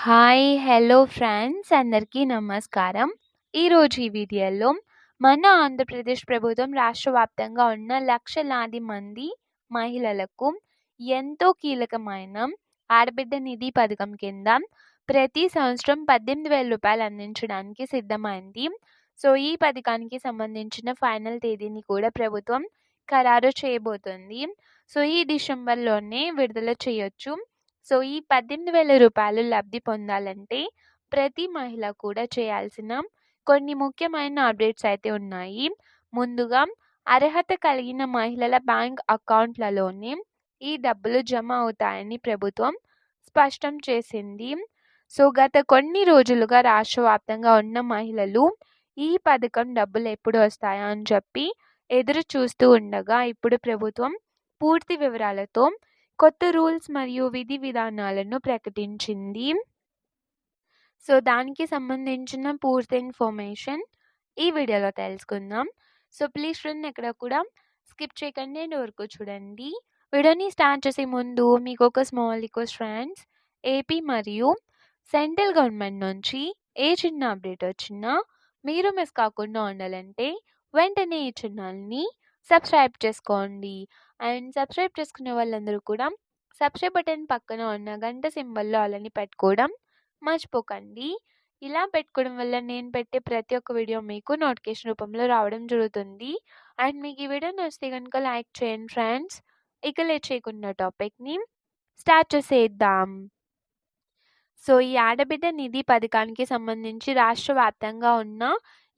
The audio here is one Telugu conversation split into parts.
హాయ్! హలో ఫ్రెండ్స్ అందరికీ నమస్కారం. ఈరోజు ఈ వీడియోలో మన ఆంధ్రప్రదేశ్ ప్రభుత్వం రాష్ట్ర వ్యాప్తంగా ఉన్న లక్షలాది మంది మహిళలకు ఎంతో కీలకమైన ఆడబిడ్డ నిధి పథకం కింద ప్రతి సంవత్సరం పద్దెనిమిది వేల రూపాయలు అందించడానికి సిద్ధమైంది. సో, ఈ పథకానికి సంబంధించిన ఫైనల్ తేదీని కూడా ప్రభుత్వం ఖరారు చేయబోతోంది. సో, ఈ డిసెంబర్‌లోనే విడుదల చేయొచ్చు. సో, ఈ పద్దెనిమిది వేల రూపాయలు లబ్ధి పొందాలంటే ప్రతి మహిళ కూడా చేయాల్సిన కొన్ని ముఖ్యమైన అప్డేట్స్ అయితే ఉన్నాయి. ముందుగా అర్హత కలిగిన మహిళల బ్యాంక్ అకౌంట్‌లలోనే ఈ డబ్బులు జమ అవుతాయని ప్రభుత్వం స్పష్టం చేసింది. సో, గత కొన్ని రోజులుగా రాష్ట్ర వ్యాప్తంగా ఉన్న మహిళలు ఈ పథకం డబ్బులు ఎప్పుడు వస్తాయా అని చెప్పి ఎదురు చూస్తూ ఉండగా ఇప్పుడు ప్రభుత్వం పూర్తి వివరాలతో కొత్త రూల్స్ మరియు విధి విధానాలను ప్రకటించింది. సో, దానికి సంబంధించిన పూర్తి ఇన్ఫర్మేషన్ ఈ వీడియోలో తెలుసుకుందాం. సో, ప్లీజ్ ఫ్రెండ్ ఎక్కడ కూడా స్కిప్ చేయకండి అండ్ వరకు చూడండి. వీడియోని స్టార్ట్ చేసే ముందు మీకు ఒక స్మాల్ రిక్వెస్ట్ ఫ్రెండ్స్. ఏపీ మరియు సెంట్రల్ గవర్నమెంట్ నుంచి ఏ చిన్న అప్డేట్ వచ్చినా మీరు మిస్ కాకుండా ఉండాలంటే వెంటనే ఈ ఛానల్‌ని సబ్స్క్రైబ్ చేసుకోండి. అండ్ సబ్స్క్రైబ్ చేసుకునే వాళ్ళందరూ కూడా సబ్స్క్రైబ్ బటన్ పక్కన ఉన్న గంట సింబల్‌లో అలాని పెట్టుకోవడం మర్చిపోకండి. ఇలా పెట్టుకోవడం వల్ల నేను పెట్టే ప్రతి ఒక్క వీడియో మీకు నోటిఫికేషన్ రూపంలో రావడం జరుగుతుంది. అండ్ మీకు ఈ వీడియో నచ్చితే గనుక లైక్ చేయండి ఫ్రెండ్స్. ఇక లేట్ చేయకుండా టాపిక్‌ని స్టార్ట్ చేసేద్దాం. సో, ఈ ఆడబిడ్డ నిధి పథకానికి సంబంధించి రాష్ట్ర వ్యాప్తంగా ఉన్న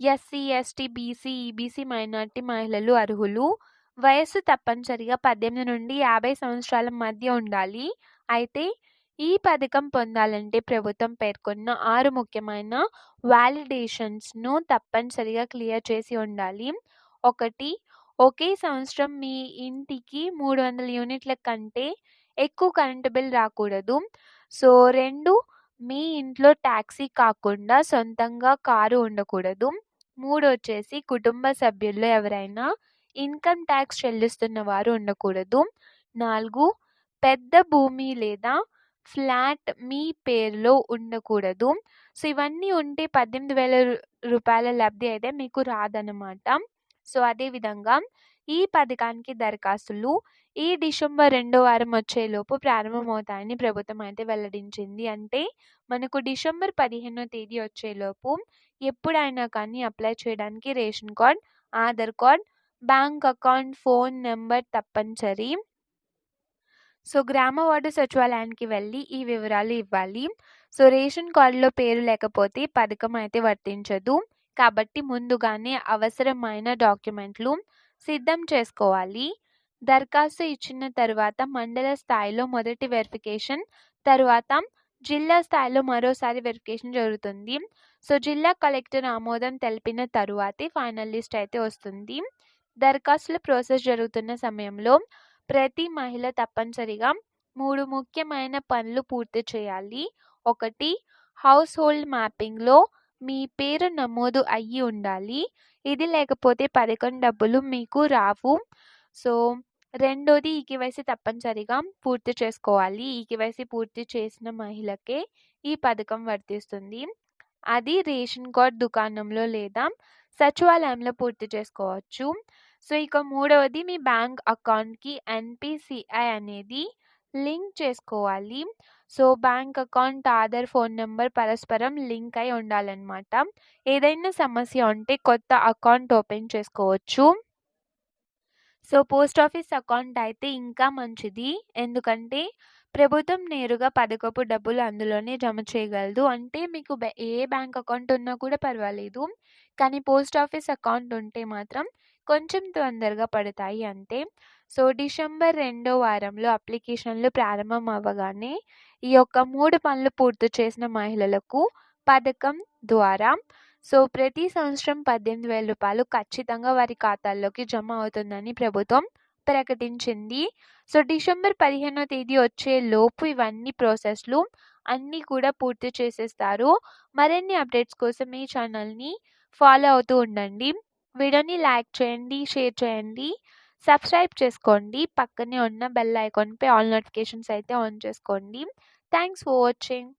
SC, ST, BC, EBC minority మహిళలు అర్హులు. వయస్సు తప్పనిసరిగా 18 నుండి 50 సంవత్సరాల మధ్య ఉండాలి. అయితే ఈ పథకం పొందాలంటే ప్రభుత్వం పేర్కొన్న ఆరు ముఖ్యమైన వాలిడేషన్స్‌ను తప్పనిసరిగా క్లియర్ చేసి ఉండాలి. ఒకటి ఒకే సంవత్సరం మీ ఇంటికి 300 యూనిట్ల కంటే ఎక్కువ కరెంటు బిల్ రాకూడదు. సో, రెండు మీ ఇంట్లో టాక్సీ కాకుండా సొంతంగా కారు ఉండకూడదు. మూడు వచ్చేసి కుటుంబ సభ్యుల్లో ఎవరైనా ఇన్కమ్ టాక్స్ చెల్లిస్తున్న వారు ఉండకూడదు. నాలుగు పెద్ద భూమి లేదా ఫ్లాట్ మీ పేరులో ఉండకూడదు. సో, ఇవన్నీ ఉంటే పద్దెనిమిది రూ. రూపాయల లబ్ధి అయితే మీకు రాదన్నమాట. సో, అదేవిధంగా ఈ పథకానికి దరఖాస్తులు ఈ డిసెంబర్ రెండో వారం వచ్చేలోపు ప్రారంభమవుతాయని ప్రభుత్వం అయితే వెల్లడించింది. అంటే మనకు డిసెంబర్ 15 తేదీ వచ్చేలోపు ఎప్పుడైనా కానీ అప్లై చేయడానికి ration card, Aadhaar card, bank account, phone number తప్పనిసరి. సో, గ్రామ వార్డు సచివాలయానికి వెళ్ళి ఈ వివరాలు ఇవ్వాలి. సో, రేషన్ కార్డులో పేరు లేకపోతే పథకం అయితే వర్తించదు. కాబట్టి ముందుగానే అవసరమైన డాక్యుమెంట్లు సిద్ధం చేసుకోవాలి. దరఖాస్తు ఇచ్చిన తర్వాత మండల స్థాయిలో మొదటి వెరిఫికేషన్, తర్వాత జిల్లా స్థాయిలో మరోసారి వెరిఫికేషన్ జరుగుతుంది. సో, జిల్లా కలెక్టర్ ఆమోదం తెలిపిన తరువాతే ఫైనల్ లిస్ట్ అయితే వస్తుంది. దరఖాస్తుల ప్రాసెస్ జరుగుతున్న సమయంలో ప్రతి మహిళ తప్పనిసరిగా మూడు ముఖ్యమైన పనులు పూర్తి చేయాలి. ఒకటి హౌస్ హోల్డ్ మ్యాపింగ్‌లో మీ పేరు నమోదు అయ్యి ఉండాలి. ఇది లేకపోతే పథకం డబ్బులు మీకు రావు. సో, రెండోది ఈకేవైసీ తప్పనిసరిగా పూర్తి చేసుకోవాలి. ఈ కేవైసీ పూర్తి చేసిన మహిళకే ఈ పథకం వర్తిస్తుంది. అది రేషన్ కార్డ్ దుకాణంలో లేదా సచివాలయంలో పూర్తి చేసుకోవచ్చు. సో, ఇక మూడవది మీ బ్యాంక్ అకౌంట్‌కి ఎన్పిసిఐ అనేది లింక్ చేసుకోవాలి. So, bank account, Aadhaar, phone number పరస్పరం లింక్ అయి ఉండాలన్నమాట. ఏదైనా సమస్య ఉంటే కొత్త అకౌంట్ ఓపెన్ చేసుకోవచ్చు. సో, పోస్ట్ ఆఫీస్ అకౌంట్ అయితే ఇంకా మంచిది. ఎందుకంటే ప్రభుత్వం నేరుగా పథకపు డబ్బులు అందులోనే జమ చేయగలదు. అంటే మీకు ఏ బ్యాంక్ అకౌంట్ ఉన్నా కూడా పర్వాలేదు. కానీ పోస్ట్ ఆఫీస్ అకౌంట్ ఉంటే మాత్రం కొంచెం తొందరగా పడతాయి అంతే. సో, డిసెంబర్ రెండో వారంలో అప్లికేషన్లు ప్రారంభం అవ్వగానే ఈ యొక్క మూడు పనులు పూర్తి చేసిన మహిళలకు పథకం ద్వారా సో, ప్రతి సంవత్సరం పద్దెనిమిది వేల రూపాయలు ఖచ్చితంగా వారి ఖాతాల్లోకి జమ అవుతుందని ప్రభుత్వం ప్రకటించింది. సో, డిసెంబర్ 15 తేదీ వచ్చేలోపు ఇవన్నీ ప్రాసెస్‌లు అన్నీ కూడా పూర్తి చేసేస్తారు. మరిన్ని అప్డేట్స్ కోసం ఈ ఛానల్‌ని ఫాలో అవుతూ ఉండండి. వీడియోని లైక్ చేయండి, షేర్ చేయండి, సబ్స్క్రైబ్ చేసుకోండి. పక్కనే ఉన్న బెల్ ఐకాన్‌పై ఆల్ నోటిఫికేషన్స్ అయితే ఆన్ చేసుకోండి. Thanks for watching.